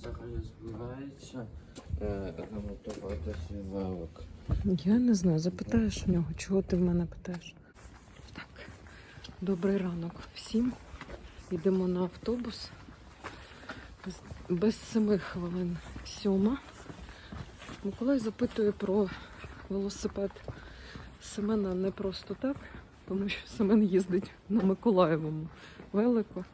взагалі збирається ремонтувати свій велик? Я не знаю, запитаєш в нього, чого ти в мене питаєш. Так, добрий ранок всім. Йдемо на автобус. Без- семи хвилин сьома. Миколай запитує про велосипед Семена не просто так, тому що Семен їздить на Миколаєвому велику.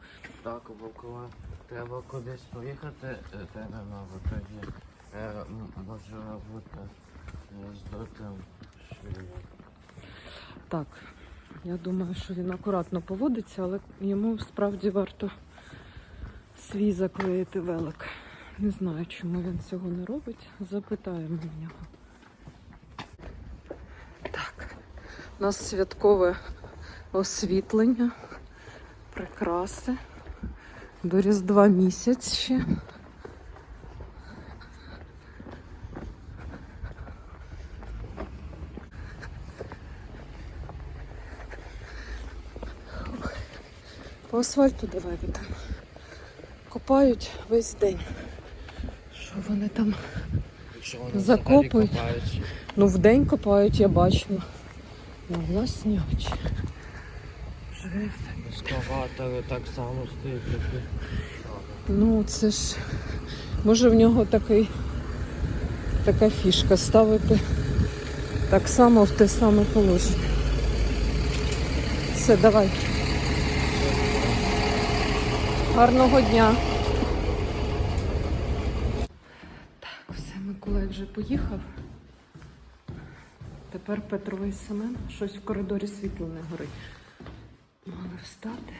Так, коли треба кудись поїхати е, терміново, тоді е, може бути е, здутим швію. Так, я думаю, що він акуратно поводиться, але йому справді варто свій заклеїти велик. Не знаю, чому він цього не робить. Запитаємо в нього. Так, у нас святкове освітлення, прикраси. До Різдва місяць ще. По асфальту давай ви там. Копають весь день. Що вони там? Вони Закопують. Ну, вдень копають, я бачила. На власні очі. Ескаватори так само стоять. Ну, це ж. Може в нього такий, така фішка ставити так само в те саме положення. Все, давай. Гарного дня. Так, все, Миколай вже поїхав. Тепер Петро і Семен. Щось в коридорі світло не горить. Мали встати.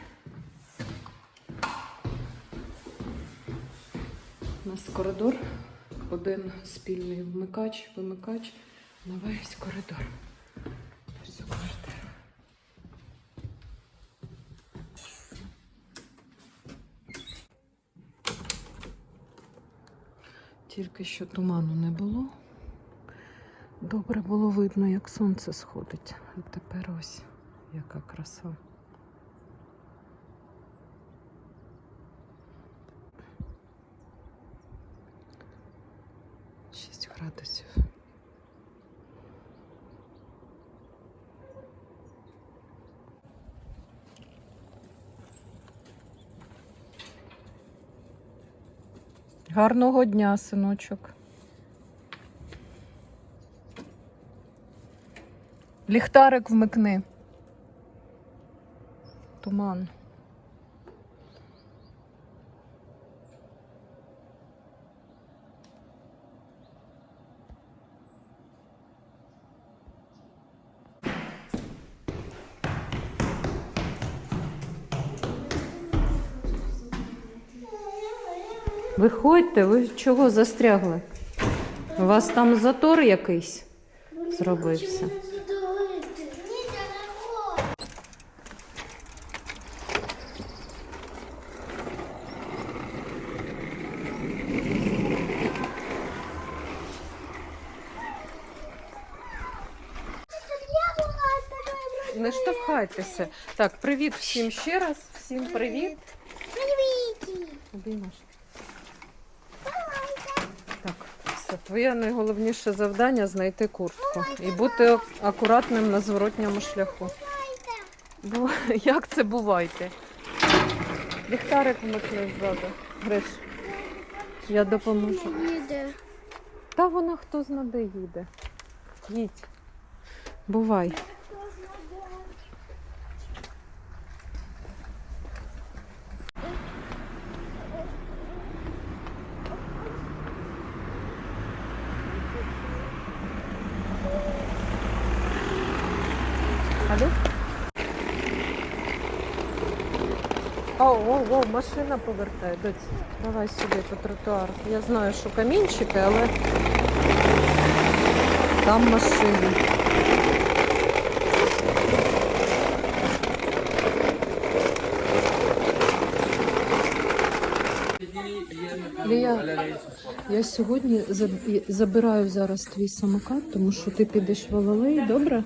У нас коридор, один спільний вмикач, вимикач на весь коридор. Тільки що туману не було. Добре було видно, як сонце сходить. І тепер ось яка краса. Градусів. Гарного дня, синочок. Ліхтарик вмикни. Туман. Виходьте, ви чого застрягли? У вас там затор якийсь зробився. Не штовхайтеся. Так, привіт всім ще раз. Всім привіт. Обіймаш. Так, все. Твоє найголовніше завдання знайти куртку і бути акуратним на зворотньому шляху. Бу... Як це бувайте? Ліхтарик вмикни ззаду. Гриш, я допоможу. Та вона хто знаде їде. Їдь. Бувай. Алло? О, о, о, машина повертає. Доць, давай сюди по тротуару. Я знаю, що камінчики, але там машини. Лія, я сьогодні заб- забираю зараз твій самокат, тому що ти підеш в Алалей, добре?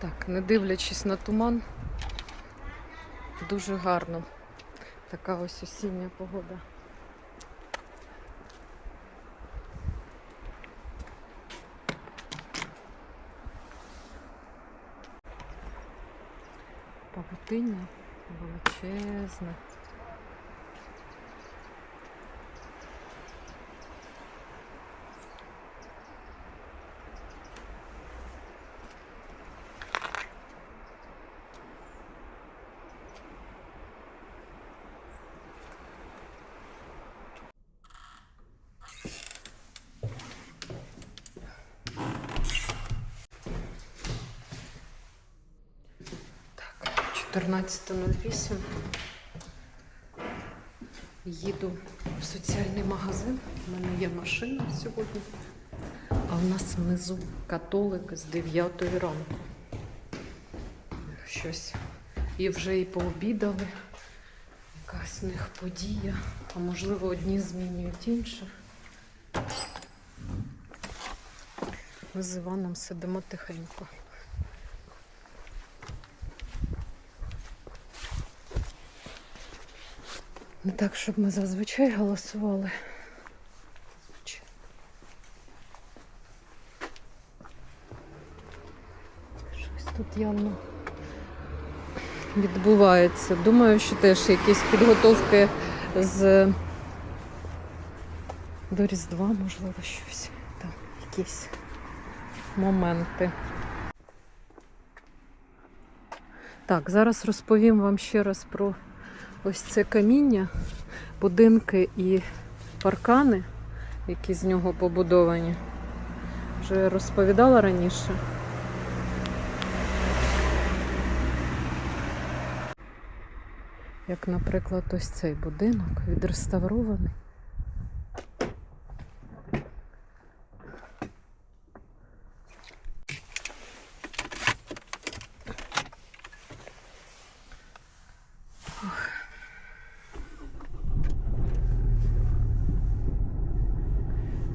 Так, не дивлячись на туман, дуже гарно. Така ось осіння погода. Павутиння величезне. Так, 14.08. Їду в соціальний магазин. У мене є машина сьогодні. А в нас внизу католик з 9 ранку. Щось. І вже і пообідали. Якась в них подія. А можливо, одні змінюють інших. Ми з Іваном сидимо тихенько. Не так, щоб ми зазвичай голосували. Щось тут явно відбувається. Думаю, що теж якісь підготовки з до Різдва, можливо, щось. Там якісь моменти. Так, зараз розповім вам ще раз про ось це каміння, будинки і паркани, які з нього побудовані. Вже розповідала раніше. Як, наприклад, ось цей будинок відреставрований.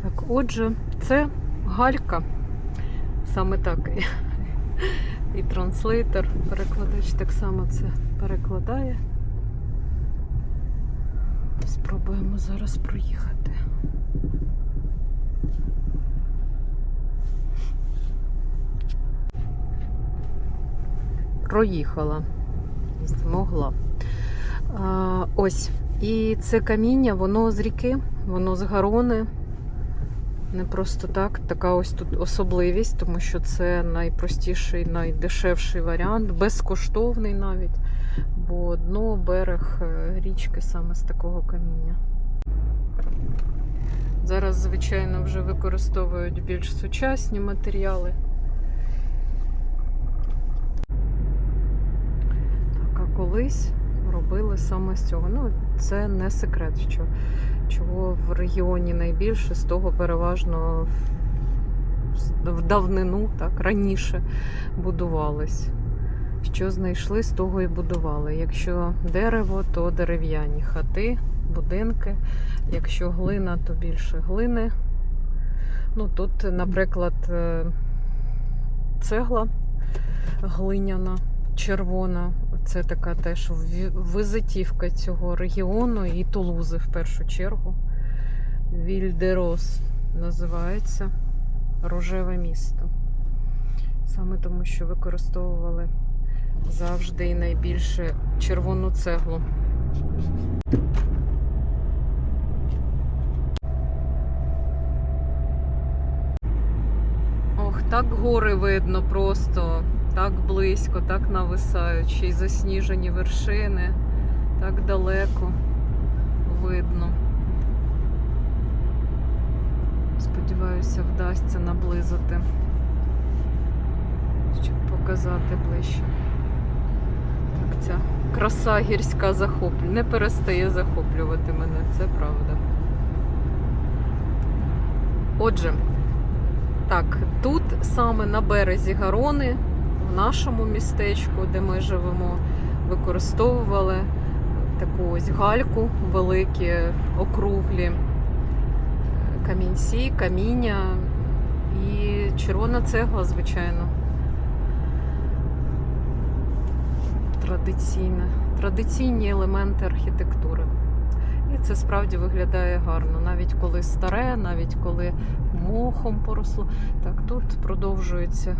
Так, отже, це галька. Саме так. І, транслейтер, перекладач так само це перекладає. Спробуємо зараз проїхати. Проїхала. Змогла. А, ось. І це каміння, воно з ріки, воно з Гарони. Не просто так, така ось тут особливість, тому що це найпростіший, найдешевший варіант, безкоштовний навіть, бо дно, берег е, річки саме з такого каміння. Зараз, звичайно, вже використовують більш сучасні матеріали. Так, а колись робили саме з цього. Ну, це не секрет, що чого в регіоні найбільше, з того переважно в- давнину, так, раніше будувались. Що знайшли, з того і будували. Якщо дерево, то дерев'яні хати, будинки. Якщо глина, то більше глини. Ну, тут, наприклад, е, цегла глиняна, червона. Це така теж визитівка цього регіону і Тулузи в першу чергу. Вільдерос називається рожеве місто. Саме тому, що використовували завжди і найбільше червону цеглу. Ох, так гори видно просто, так близько, так нависаючи, і засніжені вершини, так далеко видно. Сподіваюся, вдасться наблизити, щоб показати ближче. Так, ця краса гірська захоплює. Не перестає захоплювати мене, це правда. Отже, так, тут саме на березі Гарони, нашому містечку, де ми живемо, використовували таку ось гальку, великі, округлі е, камінці, каміння і червона цегла, звичайно. традиційне, традиційні елементи архітектури. І це справді виглядає гарно, навіть коли старе, навіть коли мохом поросло. Так тут продовжується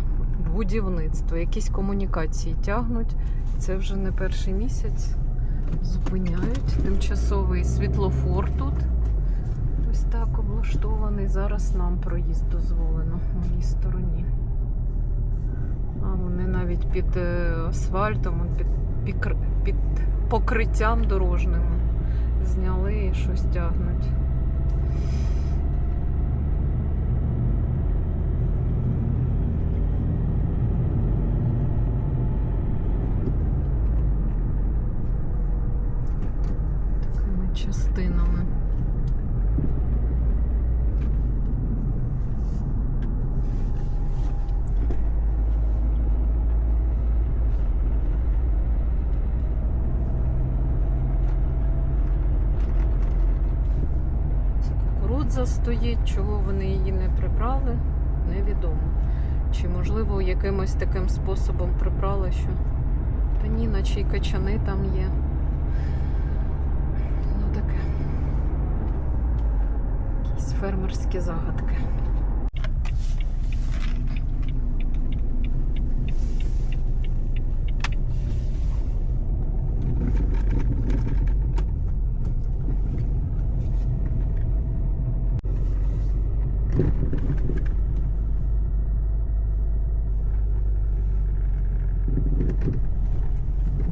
будівництво, якісь комунікації тягнуть. Це вже не перший місяць. Зупиняють тимчасовий світлофор тут. Ось так облаштований. Зараз нам проїзд дозволено в моїй стороні. А вони навіть під е, асфальтом, під, пікр- під покриттям дорожним зняли і щось тягнуть. Такими частинами. Кукурудза стоїть, чого вони її не прибрали, невідомо. Чи можливо якимось таким способом прибрали, що та ні, наче й качани там є. Ну таке. Якісь фермерські загадки.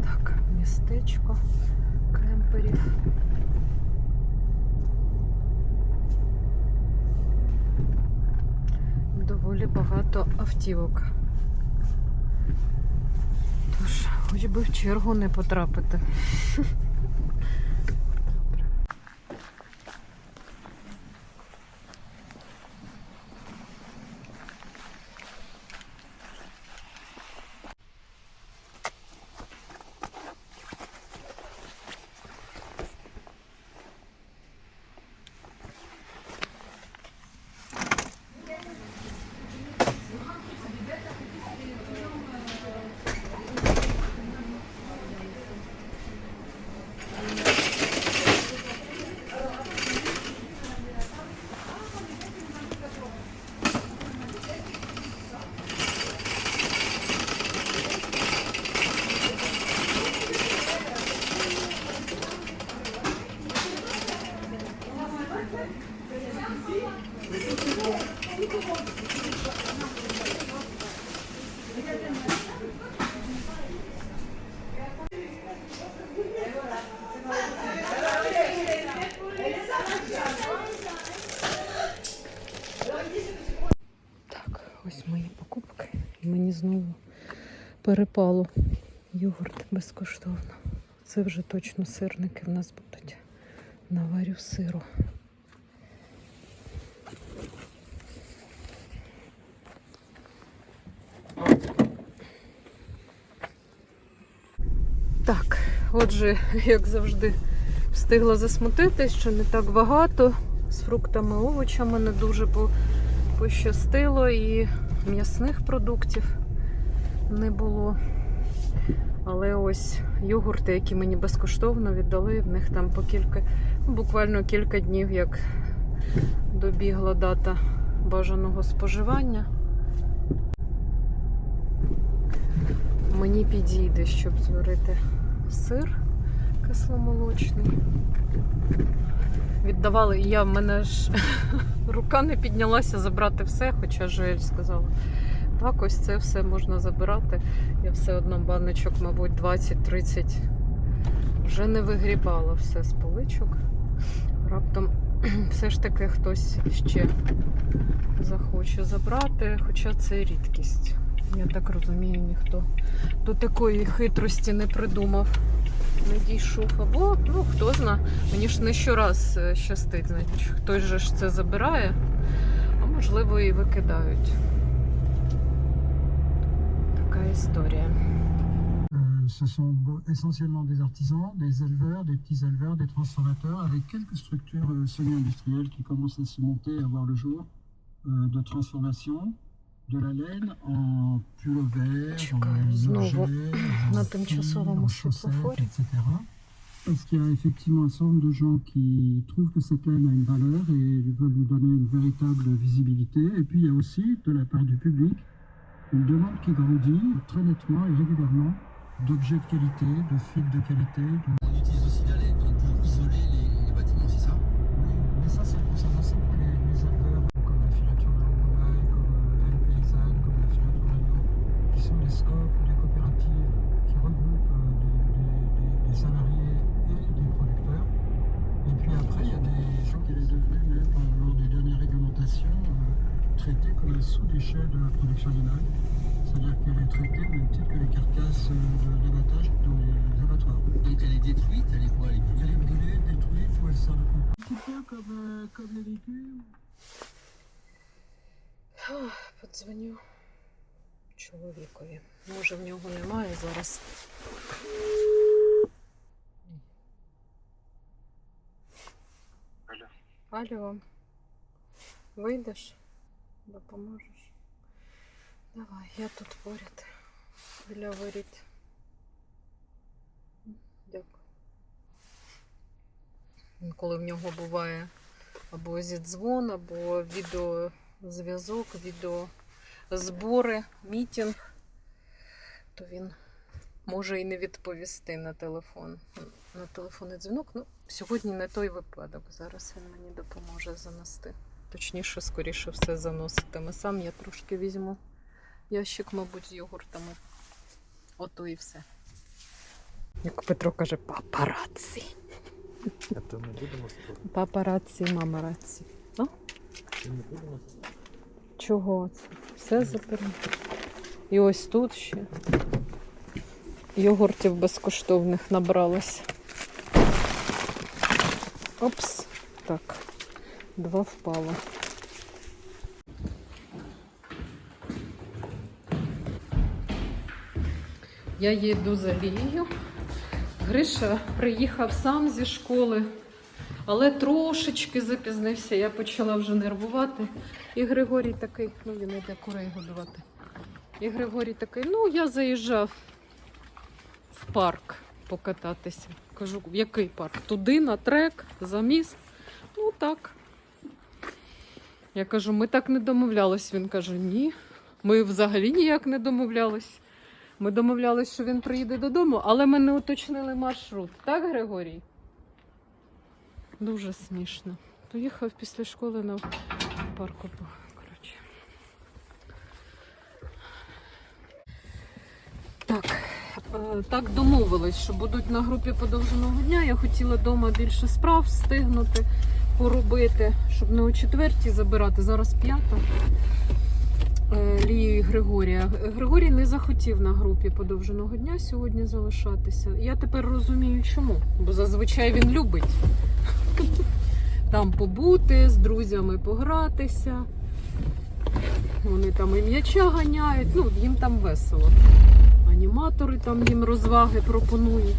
Так, містечко кемперів. Багато автівок. Тож, хоч би в чергу не потрапити. Добре. Так, ось мої покупки. І мені знову перепало йогурт безкоштовно. Це вже точно сирники в нас будуть. Наварю сиру. Так, отже, як завжди, встигла засмутитись, що не так багато. З фруктами, овочами не дуже пощастило і м'ясних продуктів не було. Але ось йогурти, які мені безкоштовно віддали, в них там по кілька, буквально кілька днів, як добігла дата бажаного споживання. Мені підійде, щоб зварити сир кисломолочний. Віддавали, я в мене ж рука не піднялася забрати все, хоча Жуель сказала. Так, ось це все можна забирати. Я все одно баночок, мабуть, 20-30 вже не вигрібала все з поличок. Раптом все ж таки хтось ще захоче забрати, хоча це рідкість. Я так розумію, ніхто до такої хитрості не придумав, не дійшов. Або, ну, хто зна, мені ж не щораз е, щастить, значить, хтось же ж це забирає, а можливо і викидають. Така історія. Euh, ce sont beau- essentiellement des artisans, des éleveurs, des petits éleveurs, des transformateurs, avec quelques structures euh, semi-industrielles qui commencent à se monter, à voir le jour, euh, de transformation, de la laine en pullover, Чекаю en знову objet, на en тимчасовому fil, en chaussettes, світлофорі. etc. Parce qu'il y a effectivement un certain nombre de gens qui trouvent que cette laine a une valeur et veulent lui donner une véritable visibilité. Et puis il y a aussi, de la part du public, une demande qui grandit très nettement et régulièrement d'objets de qualité, de fils de qualité. de- On utilise aussi la laine donc, pour isoler les, les bâtiments, c'est ça? Oui, mais ça, ça concerne aussi les, les éleveurs comme la filature de Longonaille, comme euh, paysanne, comme la filature d'agneau, qui sont des scopes ou des coopératives qui regroupent euh, des, des- des- des salariés et des producteurs. Et puis après, il y a des gens qui est devenu, même lors des dernières réglementations, euh, traitée comme un sous-déchet de la production animale. C'est-à-dire qu'elle est traitée au même titre que les carcasses euh, de l'abattage dans les abattoirs. Donc elle est détruite, elle est quoi Elle est Elle brûlée est brûlée, détruite ou elle sert de compost. Un petit peu comme, euh, comme les légumes. Подзвоню чоловікові. Може, в нього немає зараз. Алло. Алло. Вийдеш? Допоможеш? Давай, я тут поряд. Біля воріт. Дякую. Інколи в нього буває або зідзвон, або відеозв'язок, відеозбори, мітінг, то він може і не відповісти на телефон. На телефонний дзвінок. Ну, сьогодні не той випадок. Зараз він мені допоможе занести. Точніше, скоріше все заноситиме. Сам я трошки візьму ящик, мабуть, з йогуртами. Ото і все. Як Петро каже, папараці. А то ми будемо спорити. Папараці, мамараці. Чи не будемо Чого це? Все заперено. І ось тут ще йогуртів безкоштовних набралось. Опс. Так. Два впало. Я їду за Лією. Гриша приїхав сам зі школи, але трошечки запізнився. Я почала вже нервувати. І Григорій такий, ну він йде курей годувати. І Григорій такий, ну я заїжджав в парк покататися. Кажу, в який парк? Туди, на трек, за міст. Ну так. Я кажу, ми так не домовлялись. Він каже, ні. Ми взагалі ніяк не домовлялись. Ми домовлялись, що він приїде додому, але ми не уточнили маршрут. Так, Григорій? Дуже смішно. Поїхав після школи на парку. Коротше. Так, е, так домовились, що будуть на групі подовженого дня. Я хотіла вдома більше справ встигнути, поробити, щоб не о четвертій забирати. Зараз п'ята. Е, Лію і Григорія. Григорій не захотів на групі подовженого дня сьогодні залишатися. Я тепер розумію, чому. Бо зазвичай він любить там побути, з друзями погратися. Вони там і м'яча ганяють, ну, їм там весело. Аніматори там їм розваги пропонують.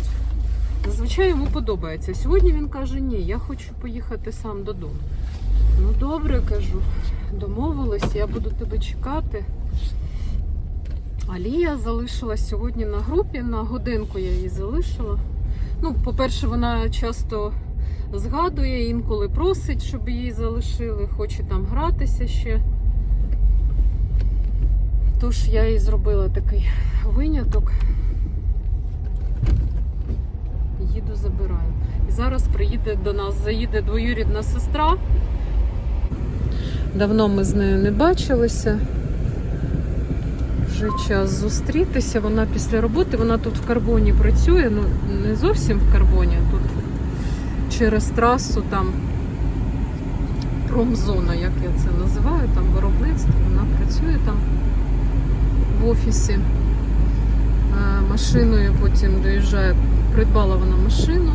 Зазвичай йому подобається. Сьогодні він каже: ні, я хочу поїхати сам додому. Ну, добре, кажу, домовились, я буду тебе чекати. Алія залишилась сьогодні на групі, на годинку я її залишила. Ну, по-перше, вона часто згадує, інколи просить, щоб її залишили, хоче там гратися ще. Тож я і зробила такий виняток. Їду, забираю. І зараз приїде до нас, заїде двоюрідна сестра. Давно ми з нею не бачилися. Вже час зустрітися. Вона після роботи, вона тут в карбоні працює, ну не зовсім в карбоні, тут через трасу там промзона, як я це називаю, там виробництво, вона працює там в офісі. Е, Машиною потім доїжджає, придбала вона машину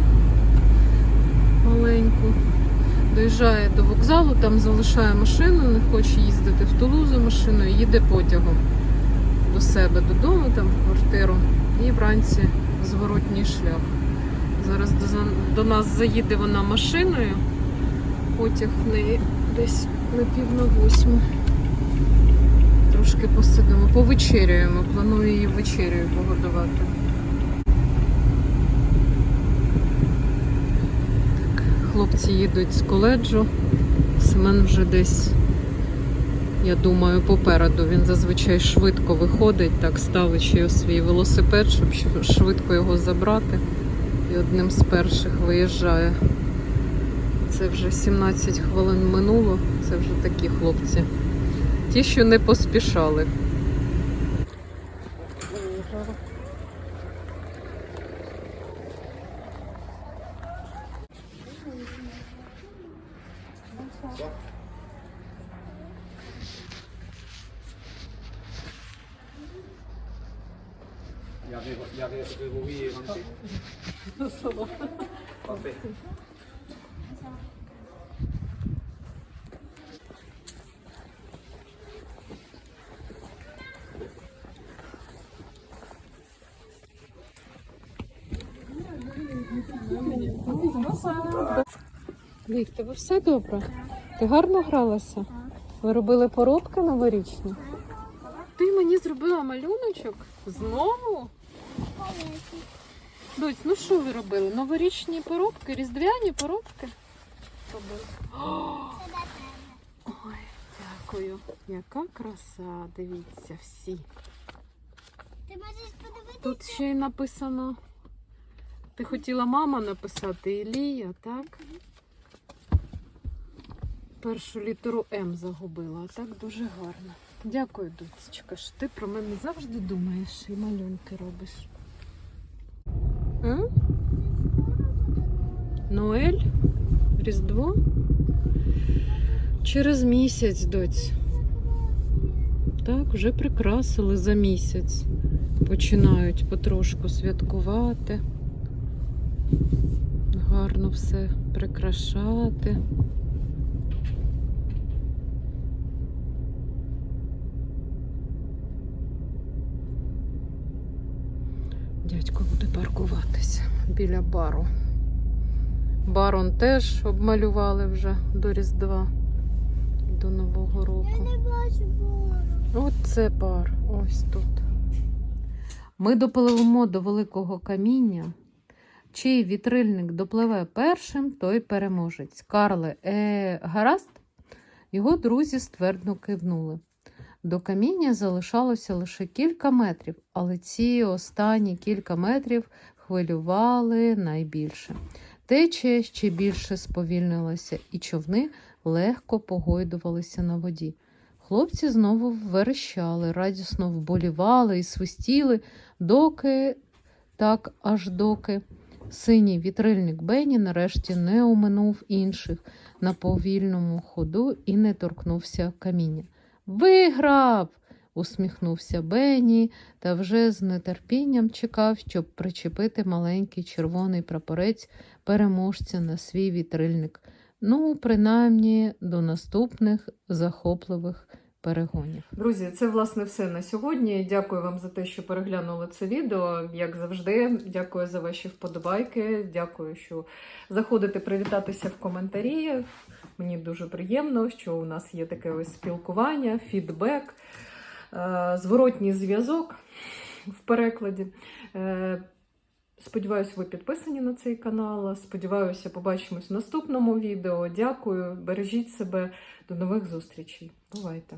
маленьку. Доїжджає до вокзалу, там залишає машину, не хоче їздити в Тулузу машиною, їде потягом до себе додому, там в квартиру, і вранці зворотній шлях. Зараз до, до нас заїде вона машиною. Потяг в неї десь на пів на восьму. Трошки посидимо, повечеряємо. Планую її вечерею погодувати. Так, хлопці їдуть з коледжу. Семен вже десь, я думаю, попереду. Він зазвичай швидко виходить, так ставить ще свій велосипед, щоб швидко його забрати. І одним з перших виїжджає. Це вже 17 хвилин минуло. Це вже такі хлопці. Ті, що не поспішали. Вік, тебе все добре? Ти гарно гралася? Ви робили поробки новорічні? Ти мені зробила малюночок? Знову? Доць, ну що ви робили? Новорічні поробки, різдвяні поробки? Ой, дякую. Яка краса, дивіться, всі. Ти можеш подивитися? Тут ще й написано. Ти хотіла мама написати Ілія, так? Першу літеру М загубила, а так дуже гарно. Дякую, доцечка, що ти про мене завжди думаєш і малюнки робиш. М? Ноель? Різдво? Через місяць, доць. Так, вже прикрасили за місяць починають потрошку святкувати, гарно все прикрашати. Дядько буде паркуватися біля бару. Барон теж обмалювали вже до Різдва, до Нового року. Я Не бачу бору. От це бар, ось тут. Ми допливемо до великого каміння. Чий вітрильник допливе першим, той переможець. Карле, е, гаразд? Його друзі ствердно кивнули. До каміння залишалося лише кілька метрів, але ці останні кілька метрів хвилювали найбільше. Течія ще більше сповільнилася, і човни легко погойдувалися на воді. Хлопці знову верещали, радісно вболівали і свистіли, доки, так аж доки. Синій вітрильник Бені нарешті не оминув інших на повільному ходу і не торкнувся каміння. Виграв! усміхнувся Бені та вже з нетерпінням чекав, щоб причепити маленький червоний прапорець переможця на свій вітрильник. Ну, принаймні, до наступних захопливих перегонів. Друзі, це власне все на сьогодні. Дякую вам за те, що переглянули це відео. Як завжди, дякую за ваші вподобайки. Дякую, що заходите привітатися в коментарі. Мені дуже приємно, що у нас є таке ось спілкування, фідбек, е, зворотній зв'язок в перекладі. Сподіваюсь, ви підписані на цей канал. Сподіваюся, побачимось в наступному відео. Дякую, бережіть себе. До нових зустрічей. Бувайте!